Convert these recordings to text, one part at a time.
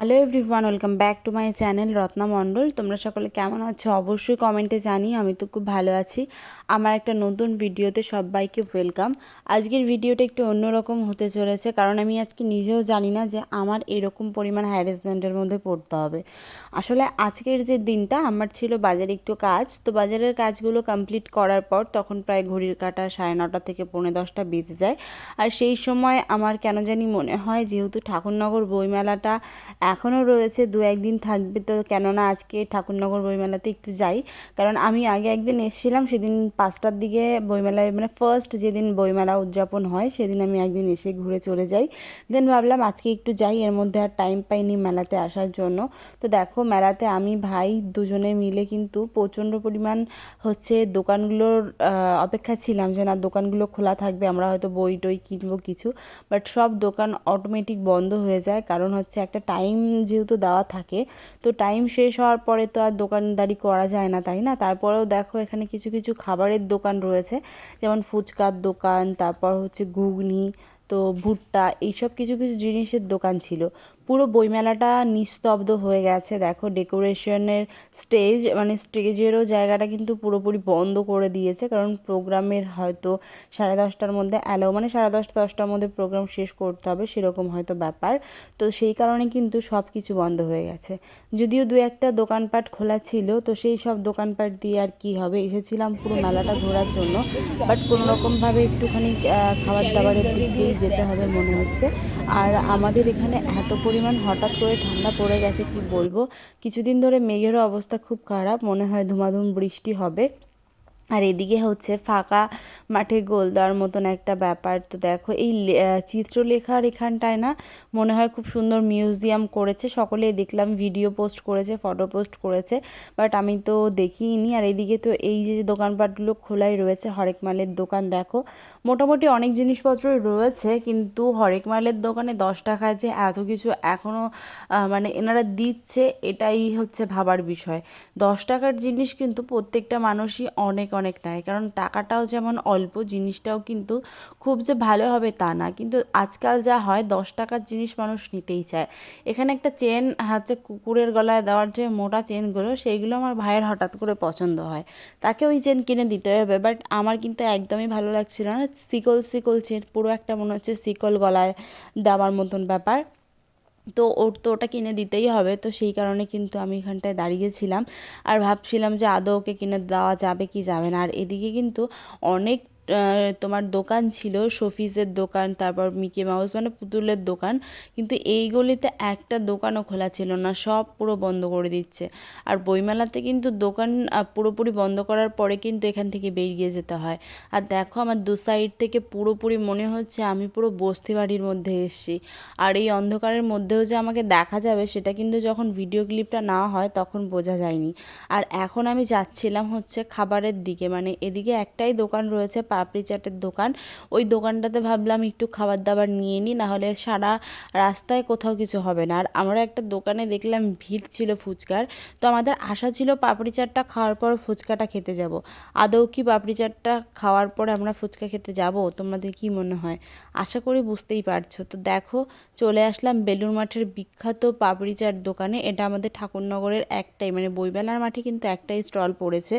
Hello everyone welcome back to my channel Ratna Mondal তোমরা সকলে কেমন আছো? অবশ্যই কমেন্টে জানি আমি তো খুব ভালো আছি। আমার একটা নতুন ভিডিওতে সবাইকে ওয়েলকাম আজকের ভিডিওটা একটু অন্যরকম হতে চলেছে, কারণ আমি আজকে নিজেও জানি না যে আমার এরকম পরিমাণ হ্যারাসমেন্টের মধ্যে পড়তে হবে। আসলে আজকের যে দিনটা, আমার ছিল বাজারে একটু কাজ। তো বাজারের কাজগুলো কমপ্লিট করার পর তখন প্রায় ঘড়ির কাটা সাড়ে নটা থেকে পৌনে দশটা বেজে যায়। আর সেই সময় আমার কেন জানি মনে হয়, যেহেতু ঠাকুরনগর বইমেলাটা এখনও রয়েছে, দু একদিন থাকবে তো কেননা আজকে ঠাকুরনগর বইমেলাতে একটু যাই। কারণ আমি আগে একদিন এসেছিলাম, সেদিন পাঁচটার দিকে বইমেলায় মানে ফার্স্ট যেদিন বইমেলা উদযাপন হয়, সেদিন আমি একদিন এসে ঘুরে চলে যাই। দেন ভাবলাম আজকে একটু যাই, এর মধ্যে আর টাইম পাইনি মেলাতে আসার জন্য। তো দেখো, মেলাতে আমি, ভাই দুজনে মিলে কিন্তু প্রচণ্ড পরিমাণ হচ্ছে দোকানগুলোর অপেক্ষা ছিলাম যে না, দোকানগুলো খোলা থাকবে, আমরা হয়তো বই টই কিনবো কিছু। বাট সব দোকান অটোমেটিক বন্ধ হয়ে যায়। কারণ হচ্ছে একটা টাইম যেহেতু দেওয়া থাকে, তো টাইম শেষ হওয়ার পরে তো আর দোকানদারি করা যায় না, তাই না? তারপরেও দেখো এখানে কিছু কিছু খাবারের দোকান রয়েছে, যেমন ফুচকার দোকান, তারপর হচ্ছে ঘুগনি, তো ভুট্টা, এইসব কিছু কিছু জিনিসের দোকান ছিল। পুরো বইমেলাটা নিস্তব্ধ হয়ে গেছে। দেখো ডেকোরেশনের স্টেজ মানে স্টেজেরও জায়গাটা কিন্তু পুরোপুরি বন্ধ করে দিয়েছে। কারণ প্রোগ্রামের হয়তো সাড়ে দশটার মধ্যে অ্যালাও মানে সাড়ে দশটা, দশটার মধ্যে প্রোগ্রাম শেষ করতে হবে, সেরকম হয়তো ব্যাপার। তো সেই কারণে কিন্তু সব কিছু বন্ধ হয়ে গেছে। যদিও দু একটা দোকানপাট খোলা ছিল, তো সেই সব দোকানপাট দিয়ে আর কি হবে? এসেছিলাম পুরো মেলাটা ঘোরার জন্য। বাট কোনো রকমভাবে একটুখানি খাবার দাবারের দিক যেতে হবে মনে হচ্ছে। আর আমাদের এখানে এত পরিমাণ হঠাৎ করে ঠান্ডা পড়ে গেছে, কি বলব? কিছুদিন ধরে মেঘেরও অবস্থা খুব খারাপ, মনে হয় ধুমাধুম বৃষ্টি হবে। আর এদিকে হচ্ছে ফাঁকা মাঠে গোল দেওয়ার মতন একটা ব্যাপার। তো দেখো এই চিত্রলেখার এখানটায় না মনে হয় খুব সুন্দর মিউজিয়াম করেছে। সকলেই দেখলাম ভিডিও পোস্ট করেছে, ফটো পোস্ট করেছে, বাট আমি তো দেখিনি। আর এদিকে তো এই যে দোকানপাটগুলো খোলাই রয়েছে, হরেক মালের দোকান দেখো। মোটামুটি অনেক জিনিসপত্রই রয়েছে, কিন্তু হরেক মালের দোকানে দশ টাকায় যে এত কিছু এখনও মানে এনারা দিচ্ছে, এটাই হচ্ছে ভাবার বিষয়। দশ টাকার জিনিস কিন্তু প্রত্যেকটা মানুষই অনেক অনেক নেয় কারণ টাকাটাও যেমন অল্প, জিনিসটাও কিন্তু খুব যে ভালো হবে তা না। কিন্তু আজকাল যা হয়, দশ টাকার জিনিস মানুষ নিতেই চায়। এখানে একটা চেন হচ্ছে কুকুরের গলায় দেওয়ার যে মোটা চেনগুলো, সেইগুলো আমার ভাইয়ের হঠাৎ করে পছন্দ হয়। তাকে ওই চেন কিনে দিতে হবে। বাট আমার কিন্তু একদমই ভালো লাগছিল না। সিকল সিকল চেন, পুরো একটা মনে হচ্ছে সিকল গলায় দেওয়ার মতন ব্যাপার। তো ওর তো ওটা কিনে দিতেই হবে, তো সেই কারণে কিন্তু আমি এখানটায় দাঁড়িয়েছিলাম আর ভাবছিলাম যে আদৌ ওকে কিনে দেওয়া যাবে কি যাবে না। আর এদিকে কিন্তু অনেক তোমার দোকান ছিল শোফিসের দোকান, তারপর মিকি মাউস মানে পুতুলের দোকান। কিন্তু এই গলিতে একটা দোকানও খোলা ছিল না, সব পুরো বন্ধ করে দিচ্ছে। আর বইমেলাতে কিন্তু দোকান পুরোপুরি বন্ধ করার পরে কিন্তু এখান থেকে বেরিয়ে যেতে হয়। আর দেখো, আমার দু সাইড থেকে পুরোপুরি মনে হচ্ছে আমি পুরো বস্তি বাড়ির মধ্যে এসেছি। আর এই অন্ধকারের মধ্যেও যে আমাকে দেখা যাবে, সেটা কিন্তু যখন ভিডিও ক্লিপটা নেওয়া হয়, তখন বোঝা যায়নি। আর এখন আমি যাচ্ছিলাম হচ্ছে খাবারের দিকে মানে এদিকে একটাই দোকান রয়েছে পাপড়ি চাটের দোকান। ওই দোকানটাতে ভাবলাম একটু খাবার দাবার নিয়ে নিই, নাহলে সারা রাস্তায় কোথাও কিছু হবে না। আর আমরা একটা দোকানে দেখলাম ভিড় ছিল ফুচকার। তো আমাদের আশা ছিল পাপড়ি চাটটা খাওয়ার পর ফুচকাটা খেতে যাব। আদৌ কি পাপড়ি চাটটা খাওয়ার পরে আমরা ফুচকা খেতে যাব? তোমাদের কি মনে হয়? আশা করি বুঝতেই পারছ। তো দেখো, চলে আসলাম বেলুর মাঠের বিখ্যাত পাপড়ি চাট দোকানে। এটা আমাদের ঠাকুরনগরের একটাই মানে বইবেলার মাঠে কিন্তু একটাই স্টল পড়েছে।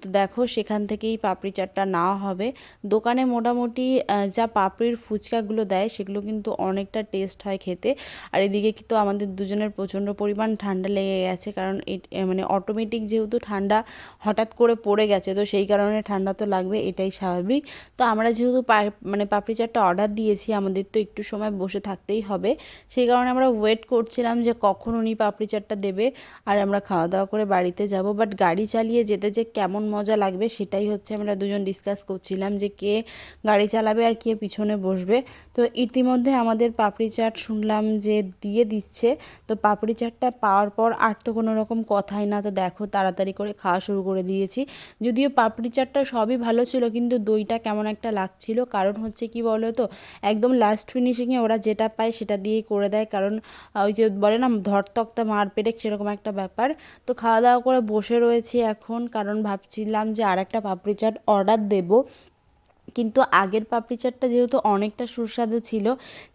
তো দেখো, সেখান থেকেই পাপড়ি চাটটা নেওয়া হবে। দোকানে মোটামুটি যা পাপড়ির ফুচকাগুলো দেয় সেগুলো কিন্তু অনেকটা টেস্ট হয় খেতে। আর এদিকে কিন্তু আমাদের দুজনের প্রচণ্ড পরিমাণ ঠান্ডা লেগে গেছে, কারণ মানে অটোমেটিক যেহেতু ঠান্ডা হঠাৎ করে পড়ে গেছে, তো সেই কারণে ঠান্ডা তো লাগবে, এটাই স্বাভাবিক। তো আমরা যেহেতু মানে পাপড়ি চাটটা অর্ডার দিয়েছি, আমাদের তো একটু সময় বসে থাকতেই হবে। সেই কারণে আমরা ওয়েট করছিলাম যে কখন উনি পাপড়ি চাটটা দেবে, আর আমরা খাওয়া দাওয়া করে বাড়িতে যাব। বাট গাড়ি চালিয়ে যেতে যে কেমন মজা লাগবে সেটাই হচ্ছে আমরা দুজন ডিসকাস করছিলাম। যে কে গাড়ি চালাবে আর কে পিছনে বসবে। তো ইতিমধ্যে আমাদের পাপড়ি চাট শুনলাম যে দিয়ে দিচ্ছে। তো পাপড়ি চাটটা পাওয়ার পর আর তো কোনো রকম কথাই না। তো দেখো তাড়াতাড়ি করে খাওয়া শুরু করে দিয়েছি। যদিও পাপড়ি চাটটা সবই ভালো ছিল, কিন্তু দইটা কেমন একটা লাগছিল। কারণ হচ্ছে কি বলো তো একদম লাস্ট ফিনিশিংয়ে ওরা যেটা পায় সেটা দিয়েই করে দেয়। কারণ ওই যে বলে না ধরতক্তা মার পেরেক সেরকম একটা ব্যাপার। তো খাওয়া দাওয়া করে বসে রয়েছি এখন, কারণ ভাবছিলাম যে আর একটা পাপড়ি চাট অর্ডার দেবো। কিন্তু আগের পাপড়ি চাটটা যেহেতু অনেকটা সুস্বাদু ছিল,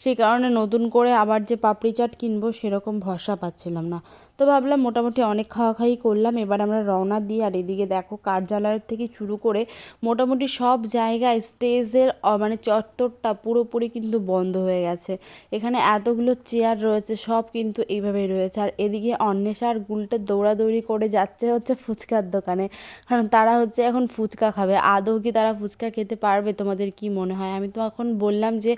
সেই কারণে নতুন করে আবার যে পাপড়ি চাট কিনবো সেরকম ভরসা পাচ্ছিলাম না। তো ভাবলাম মোটামুটি অনেক খাওয়া খাওয়াই করলাম, এবার আমরা রওনা দিই আর এদিকে দেখো কার্যালয়ের থেকে শুরু করে মোটামুটি সব জায়গায় স্টেজের মানে চত্বরটা পুরোপুরি কিন্তু বন্ধ হয়ে গেছে। এখানে এতগুলো চেয়ার রয়েছে, সব কিন্তু এইভাবেই রয়েছে। আর এদিকে অন্বেষা আর গুলটে দৌড়াদৌড়ি করে যাচ্ছে হচ্ছে ফুচকার দোকানে। কারণ তারা হচ্ছে এখন ফুচকা খাবে, আদৌ কি তারা ফুচকা খেতে পারবে তোমাদের কি মনে হয়? আমি তো এখন বললাম যে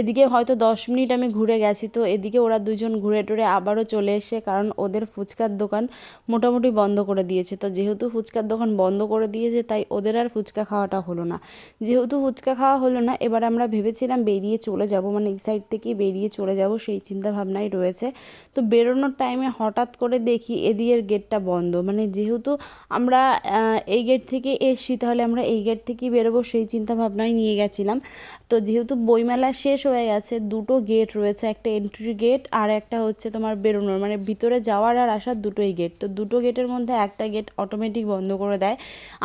এদিকে হয়তো দশ মিনিট আমি ঘুরে গেছি, তো এদিকে ওরা দুজন ঘুরে টুরে আবারও চলে এসে কারণ ওদের ফুচকার দোকান মোটামুটি বন্ধ করে দিয়েছে। তো যেহেতু ফুচকার দোকান বন্ধ করে দিয়েছে, তাই ওদের আর ফুচকা খাওয়াটা হলো না। যেহেতু ফুচকা খাওয়া হলো না, এবার আমরা ভেবেছিলাম বেরিয়ে চলে যাব মানে এই সাইড থেকে বেরিয়ে চলে যাব, সেই চিন্তা ভাবনাই রয়েছে। তো বেরোনোর টাইমে হঠাৎ করে দেখি এদিকের গেটটা বন্ধ। মানে যেহেতু আমরা এই গেট থেকে এসছি, তাহলে আমরা এই গেট থেকেই বেরোবো, সেই চিন্তা ভাবনাই নিয়ে গেছিলাম। তো যেহেতু বইমেলা শেষ হয়ে গেছে, দুটো গেট রয়েছে, একটা এন্ট্রি গেট আর একটা হচ্ছে তোমার বেরোনোর। মানে ভিতরে যাওয়ার আর আসার দুটোই গেট তো দুটো গেটের মধ্যে একটা গেট অটোমেটিক বন্ধ করে দেয়।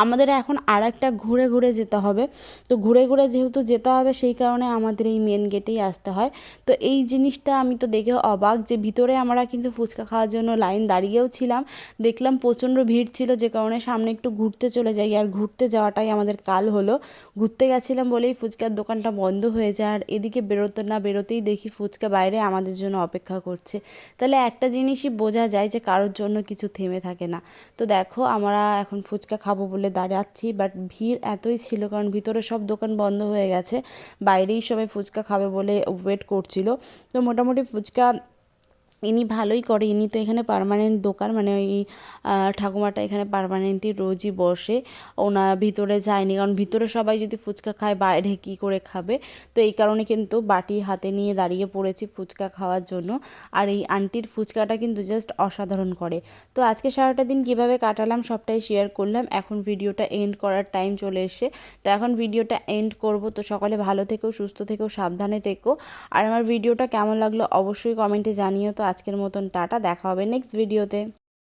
আমাদের এখন আর একটা ঘুরে ঘুরে যেতে হবে। তো ঘুরে ঘুরে যেহেতু যেতে হবে, সেই কারণে আমাদের এই মেন গেটেই আসতে হয়। তো এই জিনিসটা আমি তো দেখে অবাক যে ভিতরে আমরা কিন্তু ফুচকা খাওয়ার জন্য লাইন দাঁড়িয়েও ছিলাম। দেখলাম প্রচণ্ড ভিড় ছিল, যে কারণে সামনে একটু ঘুরতে চলে যাই। আর ঘুরতে যাওয়াটাই আমাদের কাল হলো। ঘুরতে গেছিলাম বলেই ফুচকার দোকানটা বন্ধ হয়ে যায় আর এদিকে বেরোতে না বেরোতেই দেখি ফুচকা বাইরে আমাদের জন্য অপেক্ষা করছে। তাহলে একটা জিনিসই বোঝা যায় যে কারোর জন্য কিছু থেমে থাকে না। তো দেখো আমরা এখন ফুচকা খাব বলে দাঁড়াচ্ছি বাট ভিড় এতই ছিল কারণ ভিতরে সব দোকান বন্ধ হয়ে গেছে, বাইরেই সবাই ফুচকা খাবে বলে ওয়েট করছিল। তো মোটামুটি ফুচকা ইনি ভালোই করে, ইনি তো এখানে পারমানেন্ট দোকান মানে ওই ঠাকুমাটা এখানে পারমানেন্টই রোজই বসে। ওনার ভিতরে যায়নি, কারণ ভিতরে সবাই যদি ফুচকা খায়, বাইরে কী করে খাবে? তো এই কারণে কিন্তু বাটি হাতে নিয়ে দাঁড়িয়ে পড়েছি ফুচকা খাওয়ার জন্য। আর এই আন্টির ফুচকাটা কিন্তু জাস্ট অসাধারণ করে। তো আজকে সারাটা দিন কীভাবে কাটালাম সবটাই শেয়ার করলাম। এখন ভিডিওটা এন্ড করার টাইম চলে এসে তো এখন ভিডিওটা এন্ড করব। তো সকলে ভালো থেকেও সুস্থ থেকেও সাবধানে থেকো। আর আমার ভিডিওটা কেমন লাগল অবশ্যই কমেন্টে জানিও। তো আজকের মতন টাটা দেখা হবে নেক্সট ভিডিওতে